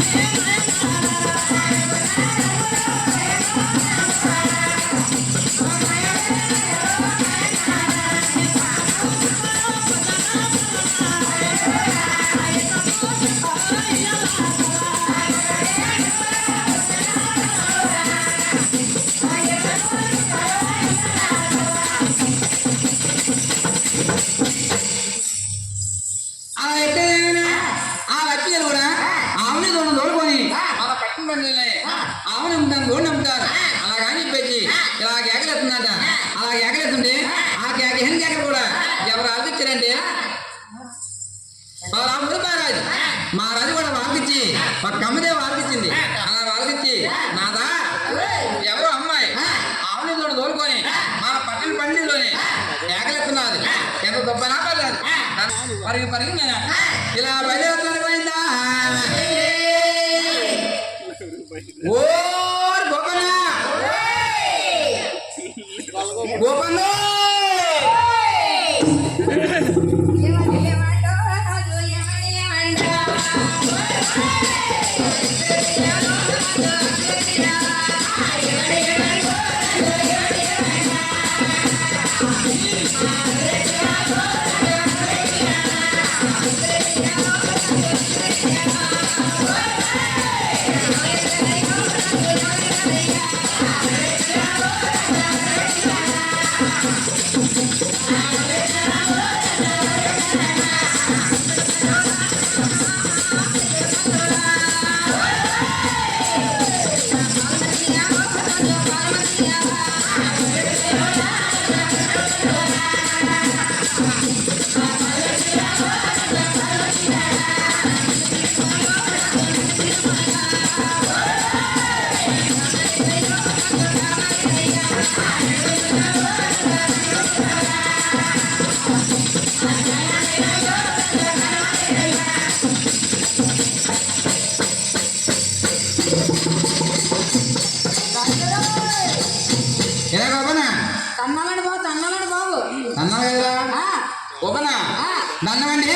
Thank you. Parigi Parigi నేను ఇలా బయలుదేరుతాను పోయిందా ఓ గోపన్న గోపన్న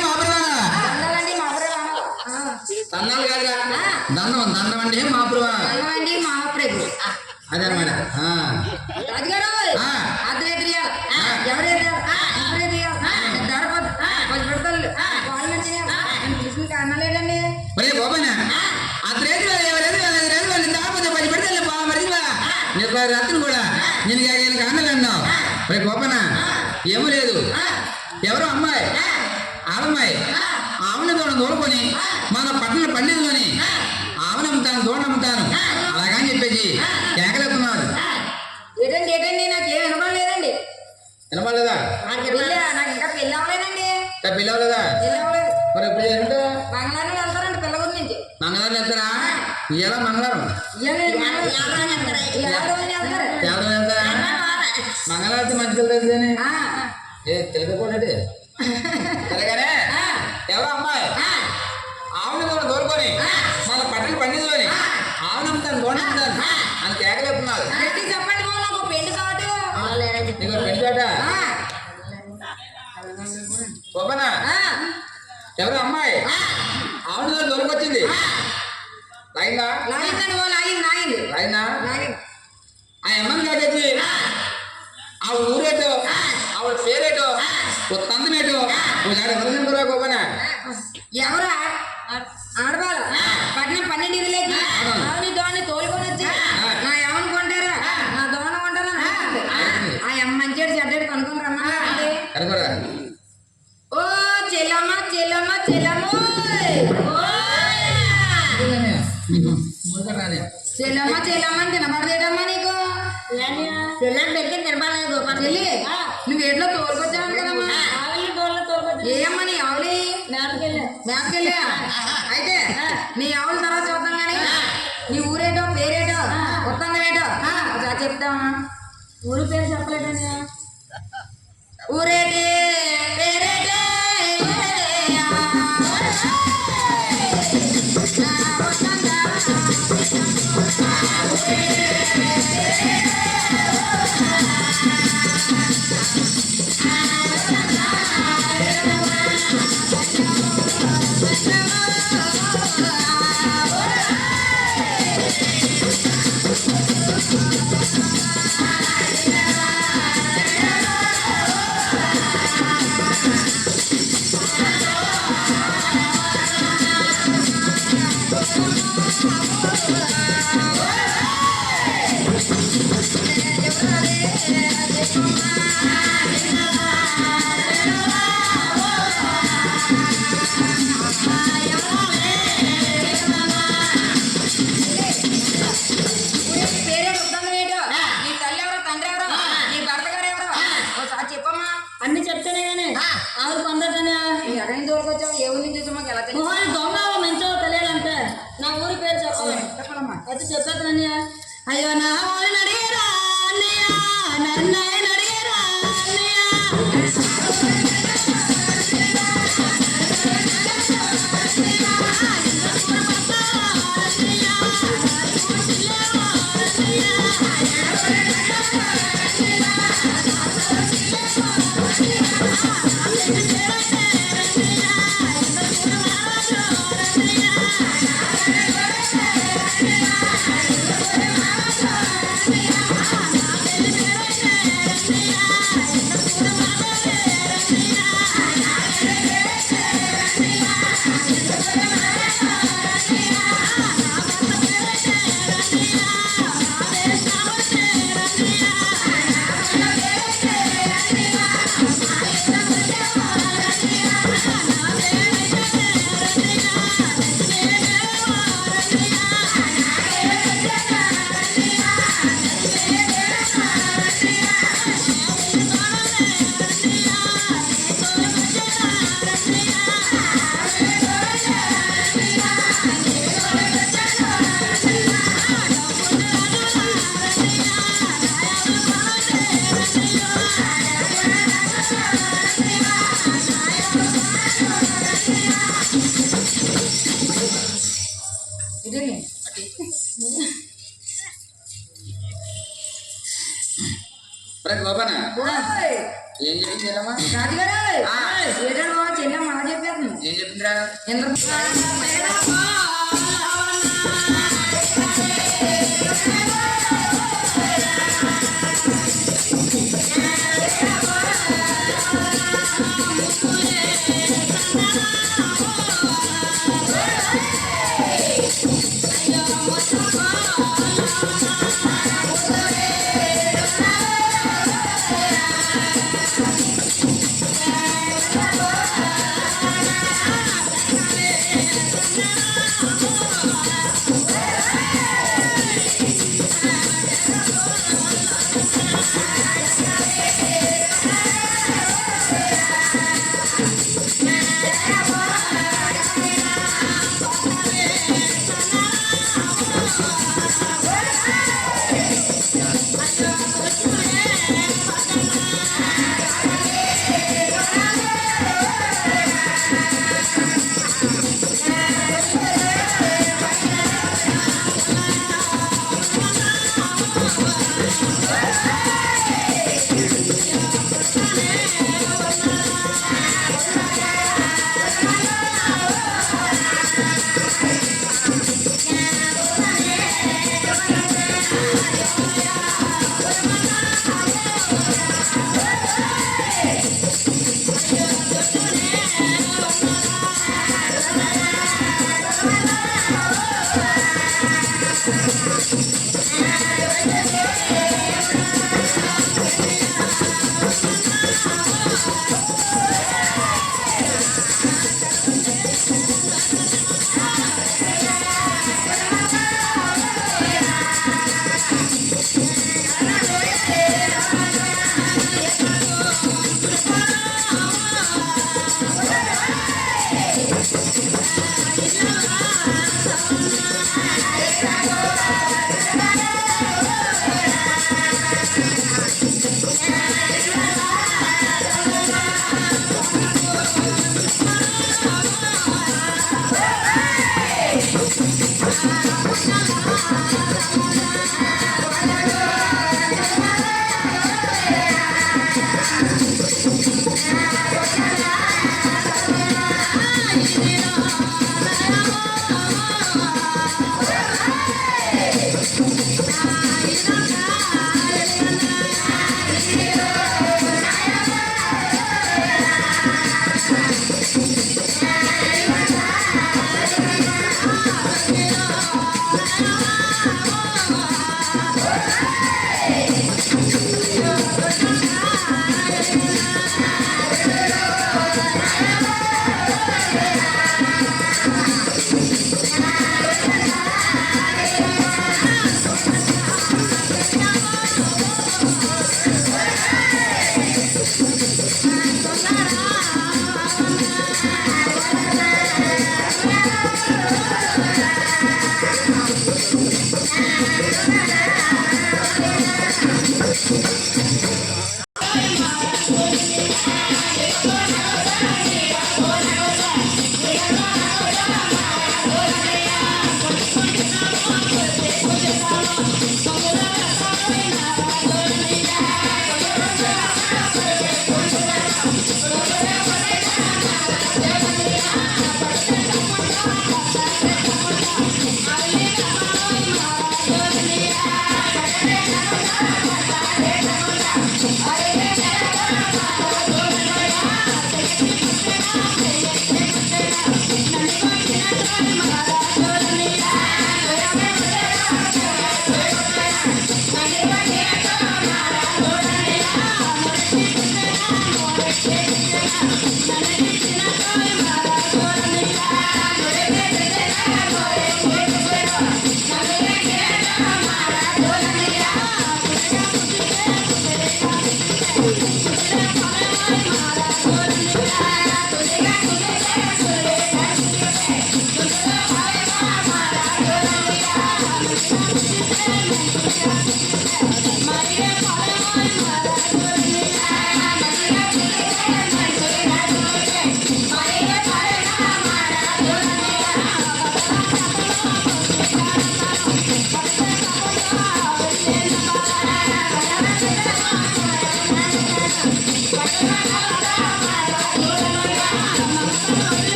మాపురవా తన్నాలండి మా. ఆ, దండాలు కాదురా. దండం దండమండి మాపురవా తన్నాలండి మా ప్రభు అదనమాట. రాజుగారు. అర్ధరాత్రి ఆ. ఎవరైతే దొరకదు పది పెడతారు వాళ్ళు మంచిగా నేను తీసుకుని కారణాలేదండి ఒరే గోపన్న ఆ. రేజు ఎవరేది రేజు వాళ్ళు దాకపోతే పది పెడితే బా మరిదివా నీకు రాత్రి కూడా నేను అన్నావు. ఒరే గోపన్న ఏమీ లేదు. ఎవరో అమ్మాయి? ఆడమ్మాయి ఆమెను దూడ తోడుకొని మన పట్టణ పండితులని ఆమెను అమ్ముతాను దూడ అమ్ముతాను అలాగని చెప్పేసి కేకలేస్తున్నాడు. ఏంటండి ఏంటండి నాకు ఏం వినపడలేదండి వినపడలేదా? నాకు ఇంకా పెళ్ళి అవ్వలేదండి. పిల్లవలేదా పెళ్ళి అవ్వలేదు? మరి ఏంటో బంగాళారు వెళ్తారండి పిల్ల గురి నుంచి. మంగళవారం వెళ్తారా? ఇవాళ మంగళవారం? మంగళవారం వెళ్తారు. మంగళవారం. మంచి ఏ తెలుగుకోండి సరేగానే ఆ, ఎవరో అమ్మాయి. ఆవుని కూడా దూరుకొని మన పట్టణ పండించుకొని దూడ అమ్ముతాను అని గట్టి చెప్పండి పెళ్ళి పెంచాట ఆ, గొప్పన ఆ, ఎవరో అమ్మాయి? ఆవుని దూరకొచ్చింది. ఎవరు గొప్పన ఎవరు? ఆడవాళ్ళు? పట్నం పన్నెండు ఆవుని దోణి తోలుకొని వచ్చి నా ఎవరిని కొంటారా? నా దోణ కొంటారా. ఆ. అమ్మ మంచిడు చెడ్డడు కొనుక్కొని రమ్మన్నారండి ఓ చెల్లమ్మ చెల్లమ్మ చెల్లమ్మ చెల్లమ్మ ஒரு பேர் అన్నయ్య ఎక్కడి నుంచి తోలుకొచ్చావు ఏ ఊరి నుంచి వచ్చావు మాకు ఎలా తెలియదు ఓహో దొంగ మంచో తెలియాలంటే నా ఊరి పేరు చెప్పాలి చెప్పాలమ్మా అయితే చెప్పేస్తాను అన్నయ్య అయ్యో నా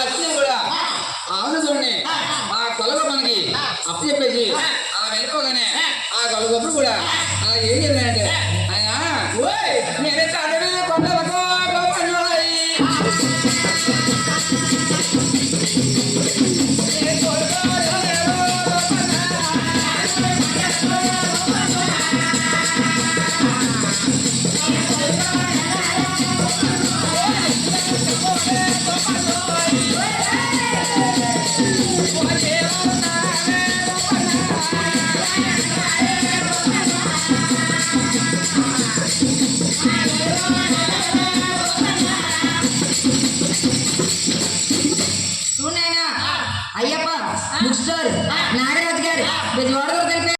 ఆ లక్ష్యం కూడా అవును